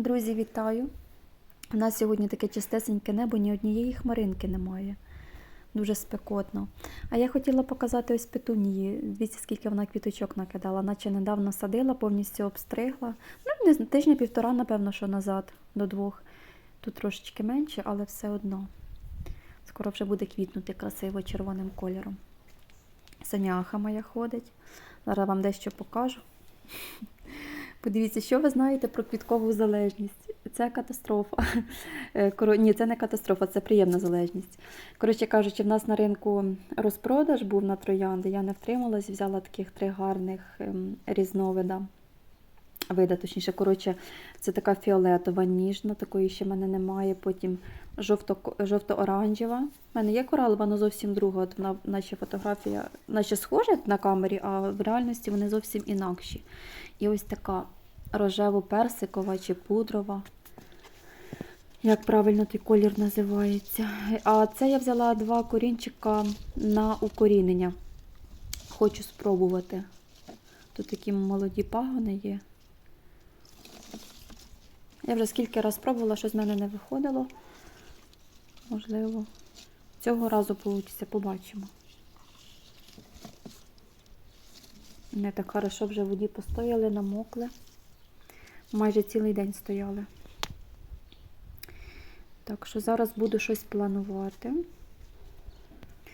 Друзі, вітаю! У нас сьогодні таке чистесеньке небо, ні однієї хмаринки немає. Дуже спекотно. А я хотіла показати ось петунії. Дивіться, скільки вона квіточок накидала, наче недавно садила, повністю обстригла. Ну, не знаю, тижня півтора, напевно, що назад, до двох. Тут трошечки менше, але все одно. Скоро вже буде квітнути красиво червоним кольором. Саняха моя ходить. Зараз вам дещо покажу. Подивіться, що ви знаєте про квіткову залежність. Це катастрофа. Е, коро- Ні, це не катастрофа, це приємна залежність. Коротше кажучи, в нас на ринку розпродаж був на троянди. Я не втрималась, взяла таких три гарних ем, різновида. Вида, точніше, коротше, це така фіолетова, ніжна, такої ще в мене немає. Потім жовто, жовто-оранжева. У мене є коралова, але зовсім друга. От вона, наче фотографія, наче схожа на камері, а в реальності вони зовсім інакші. І ось така рожево-персикова чи пудрова. Як правильно той колір називається. А це я взяла два корінчика на укорінення. Хочу спробувати. Тут такі молоді пагони є. Я вже скільки раз пробувала, що з мене не виходило. Можливо, цього разу вийде, побачимо. Не так хорошо вже в воді постояли, намокли. Майже цілий день стояли. Так що зараз буду щось планувати.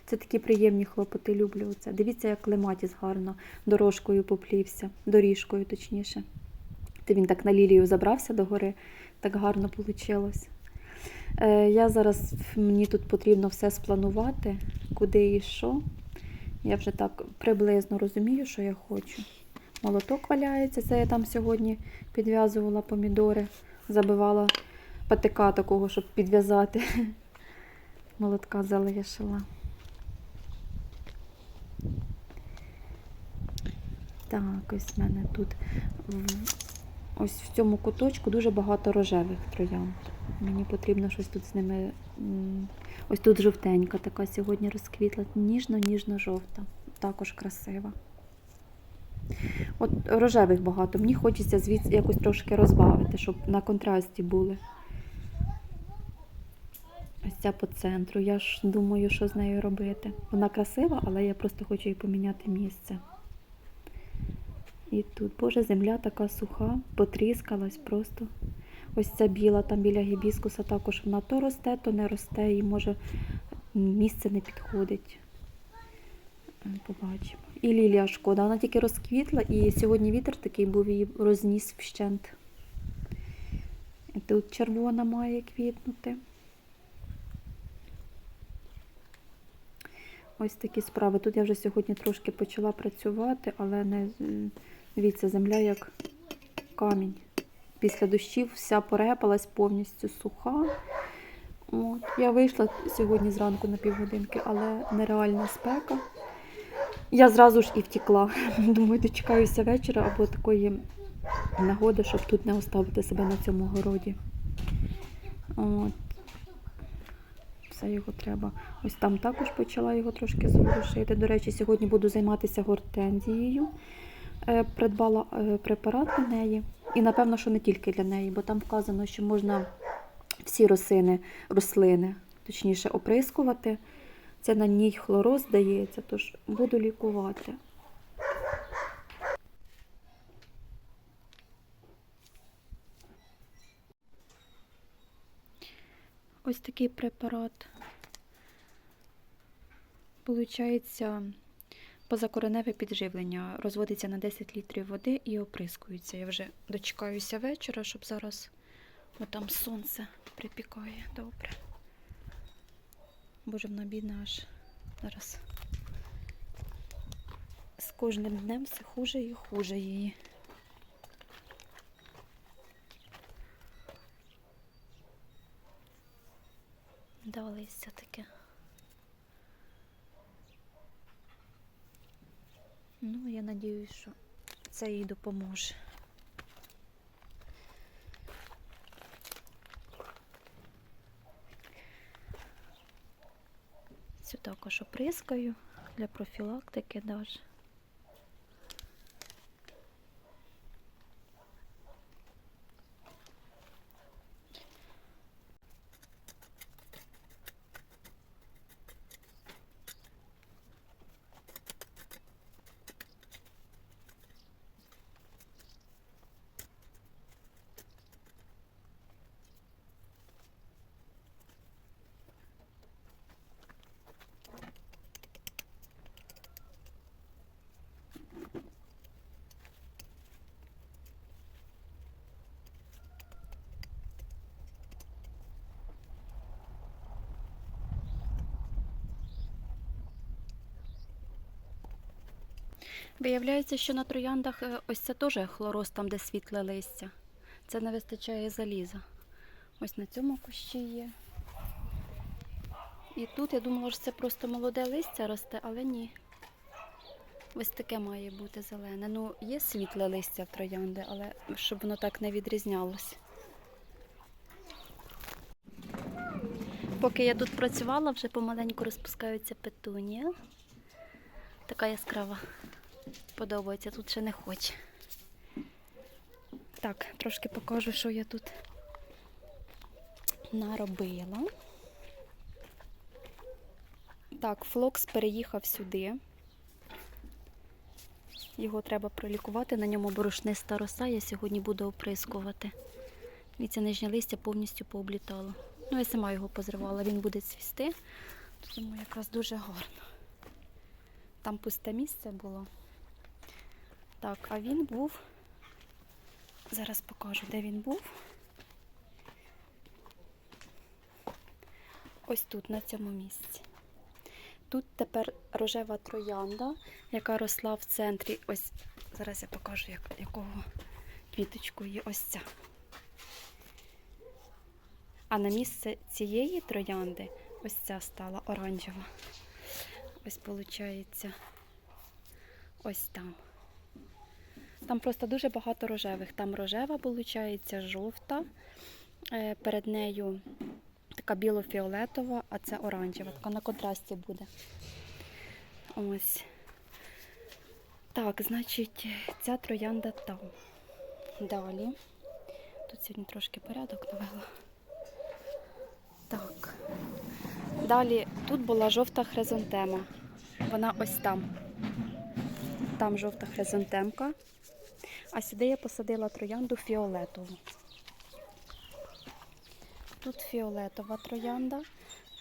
Це такі приємні хлопоти, люблю це. Дивіться, як клематіс гарно дорожкою поплівся, доріжкою, точніше. Ти він так на лілію забрався до гори, так гарно вийшло. Е, я зараз, мені тут потрібно все спланувати, куди і що. Я вже так приблизно розумію, що я хочу. Молоток валяється, це я там сьогодні підв'язувала помідори, забивала патика такого, щоб підв'язати. Молотка залишила. Так, ось в мене тут ось в цьому куточку дуже багато рожевих троянд. Мені потрібно щось тут з ними. Ось тут жовтенька така сьогодні розквітла, ніжно-ніжно-жовта. Також красива. От рожевих багато. Мені хочеться звідси якось трошки розбавити, щоб на контрасті були. Ось ця по центру. Я ж думаю, що з нею робити. Вона красива, але я просто хочу їй поміняти місце. І тут, боже, земля така суха, потріскалась просто. Ось ця біла там біля гібіскуса також вона то росте, то не росте, і може місце не підходить. Е, Побачимо. І лілія шкода, вона тільки розквітла, і сьогодні вітер такий був її розніс вщент. Тут червона має квітнути. Ось такі справи. Тут я вже сьогодні трошки почала працювати, але не дивіться, земля як камінь. Після дощів вся порепалась повністю суха. От. Я вийшла сьогодні зранку на півгодинки, але нереальна спека. Я зразу ж і втекла. Думаю, дочекаюся вечора або такої нагоди, щоб тут не оставити себе на цьому городі. От. Все його треба. Ось там також почала його трошки заворушити. До речі, сьогодні буду займатися гортензією. Е, Придбала е, препарат для неї. І напевно, що не тільки для неї, бо там вказано, що можна всі рослини, рослини точніше, оприскувати. Це на ній хлороз здається, тож буду лікувати. Ось такий препарат. Получається позакореневе підживлення. Розводиться на 10 літрів води і оприскується. Я вже дочекаюся вечора, щоб зараз отам сонце припікає. Добре. Боже, вона бідна аж зараз. З кожним днем все хуже і хуже її. Да, таке. Ну, я надіюсь, що це їй допоможе. Цю також оприскаю для профілактики даже. Виявляється, що на трояндах е, ось це теж хлороз, там, де світле листя. Це не вистачає заліза. Ось на цьому кущі є. І тут я думала, що це просто молоде листя росте, але ні. Ось таке має бути зелене. Ну, є світле листя в троянди, але щоб воно так не відрізнялось. Поки я тут працювала, вже помаленьку розпускаються петунія. Така яскрава. Подобається, тут ще не хоче. Так, трошки покажу, що я тут наробила. Так, флокс переїхав сюди. Його треба пролікувати, на ньому борошниста роса, я сьогодні буду оприскувати. І це нижнє листя повністю пооблітало. Ну, я сама його позривала, він буде цвісти, тому якраз дуже гарно. Там пусте місце було. Так, а він був. Зараз покажу, де він був. Ось тут, на цьому місці. Тут тепер рожева троянда, яка росла в центрі. Ось зараз я покажу, як, якого квіточку є ось ця. А на місце цієї троянди ось ця стала оранжева. Ось виходить, ось там. Там просто дуже багато рожевих. Там рожева, виходить, жовта. Е, Перед нею така біло-фіолетова, а це оранжева. Така на контрасті буде. Ось. Так, значить, ця троянда там. Далі. Тут сьогодні трошки порядок навела. Так. Далі тут була жовта хризантема. Вона ось там. Там жовта хризантемка. А сюди я посадила троянду фіолетову. Тут фіолетова троянда,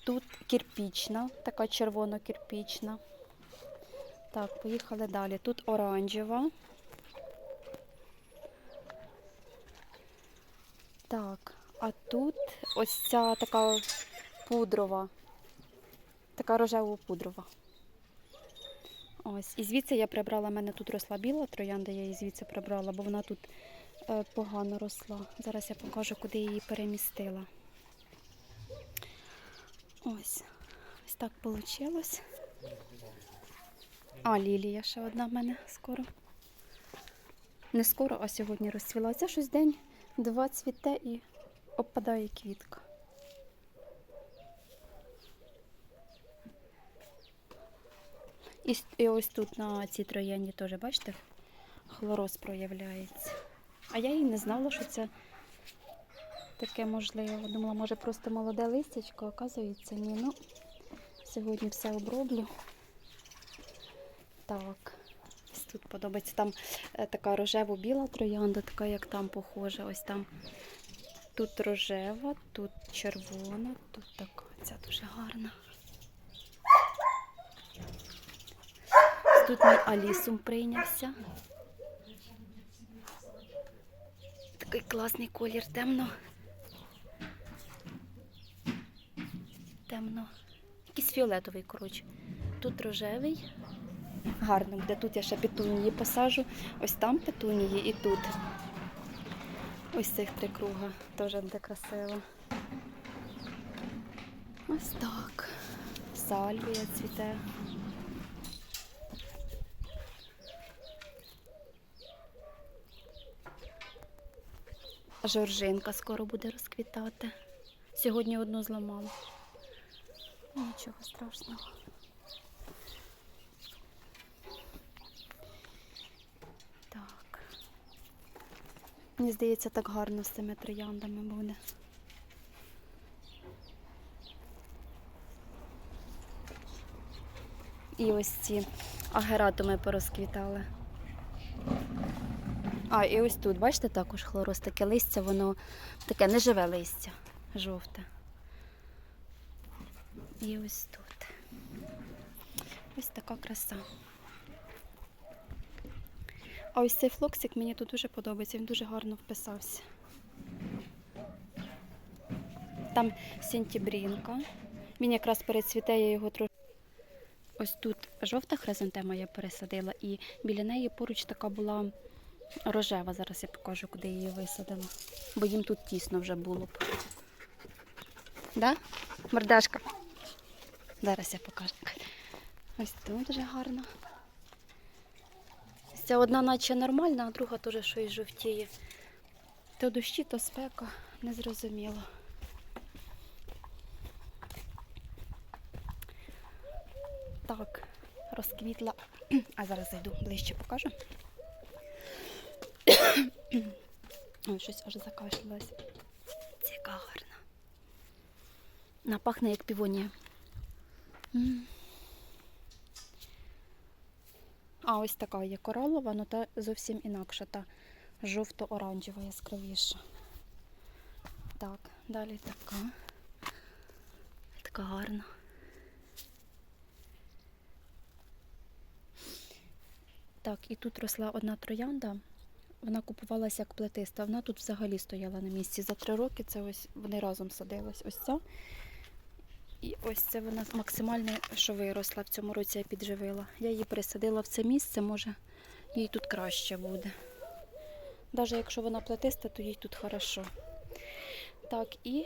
тут кірпічна, така червоно-кірпічна. Так, поїхали далі. Тут оранжева. Так, а тут ось ця така пудрова, така рожево-пудрова. Ось, і звідси я прибрала, в мене тут росла біла троянда, я її звідси прибрала, бо вона тут е, погано росла. Зараз я покажу, куди її перемістила. Ось, ось так вийшло. А, лілія ще одна в мене скоро. Не скоро, а сьогодні розцвіла. Це щось день, два цвіте і опадає квітка. І, і ось тут на цій троянді теж, бачите, хлороз проявляється. А я і не знала, що це таке можливо. Думала, може просто молоде листячко, оказується, ні. Ну, сьогодні все оброблю. Так, ось тут подобається. Там е, така рожево-біла троянда, така як там похожа. Ось там. Тут рожева, тут червона, тут така. Ця дуже гарна. Ось Тут мій алісум прийнявся. Такий класний колір, темно. Темно. Якийсь фіолетовий, коротше. Тут рожевий. Гарно буде. Тут я ще петунії посажу. Ось там петунії і тут. Ось цих три круга. Теж буде красиво. Ось так. Сальвія цвіте. Жоржинка скоро буде розквітати. Сьогодні одну зламала. Нічого страшного. Так. Мені здається, так гарно з цими трояндами буде. І ось ці агератуми порозквітали. А, і ось тут, бачите, також хлороз, таке листя, воно таке неживе листя, жовте. І ось тут. Ось така краса. А ось цей флоксик мені тут дуже подобається, він дуже гарно вписався. Там сентябрінка. Він якраз перецвіте, я його трошки. Ось тут жовта хризантема я пересадила, і біля неї поруч така була рожева. Зараз я покажу, куди її висадила. Бо їм тут тісно вже було б. Да? Мордашка. Зараз я покажу. Ось тут вже гарно. Ця одна наче нормальна, а друга теж щось жовтіє. То дощі, то спека, незрозуміло. Так, розквітла. А зараз зайду ближче покажу. Ой, щось аж закашлялась. Це яка гарна. Вона пахне як півонія. А ось така є коралова, але та зовсім інакша, та жовто-оранжева яскравіша. Так, далі така. Така гарна. Так, і тут росла одна троянда. Вона купувалася як плетиста. Вона тут взагалі стояла на місці. За три роки це ось вони разом садились. Ось ця. І ось це вона максимальне, що виросла в цьому році я підживила. Я її пересадила в це місце, може їй тут краще буде. Навіть якщо вона плетиста, то їй тут хорошо. Так, і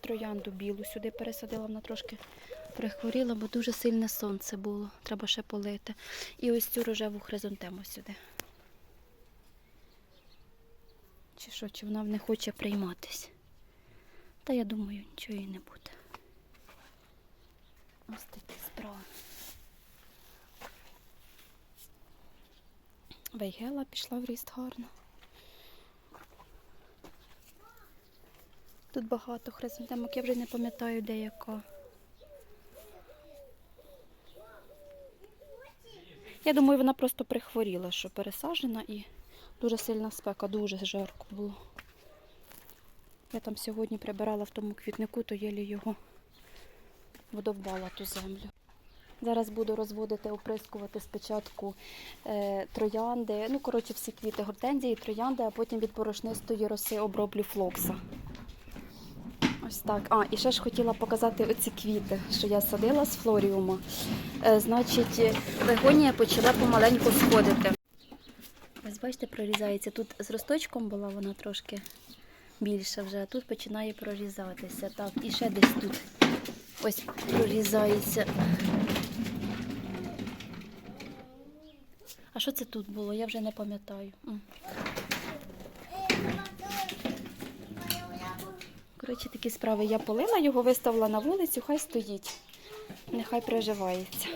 троянду білу сюди пересадила, вона трошки прихворіла, бо дуже сильне сонце було. Треба ще полити. І ось цю рожеву хризантему сюди. Чи що, чи вона не хоче прийматись? Та я думаю, нічого їй не буде. Ось такі справи. Вейгела пішла в ріст гарно. Тут багато хризантемок, я вже не пам'ятаю, де яка. Я думаю, вона просто прихворіла, що пересаджена і дуже сильна спека, дуже жарко було. Я там сьогодні прибирала в тому квітнику, то єлі його водовбала ту землю. Зараз буду розводити, оприскувати спочатку е, троянди, ну, коротше, всі квіти гортензії, троянди, а потім від порошнистої роси оброблю флокса. Ось так. А, і ще ж хотіла показати оці квіти, що я садила з флоріума. Е, значить, легонія почала помаленьку сходити. Ось бачите, прорізається. Тут з росточком була вона трошки більша вже, а тут починає прорізатися. Так, і ще десь тут ось прорізається. А що це тут було? Я вже не пам'ятаю. Коротше, такі справи. Я полила його, виставила на вулицю, хай стоїть. Нехай приживається.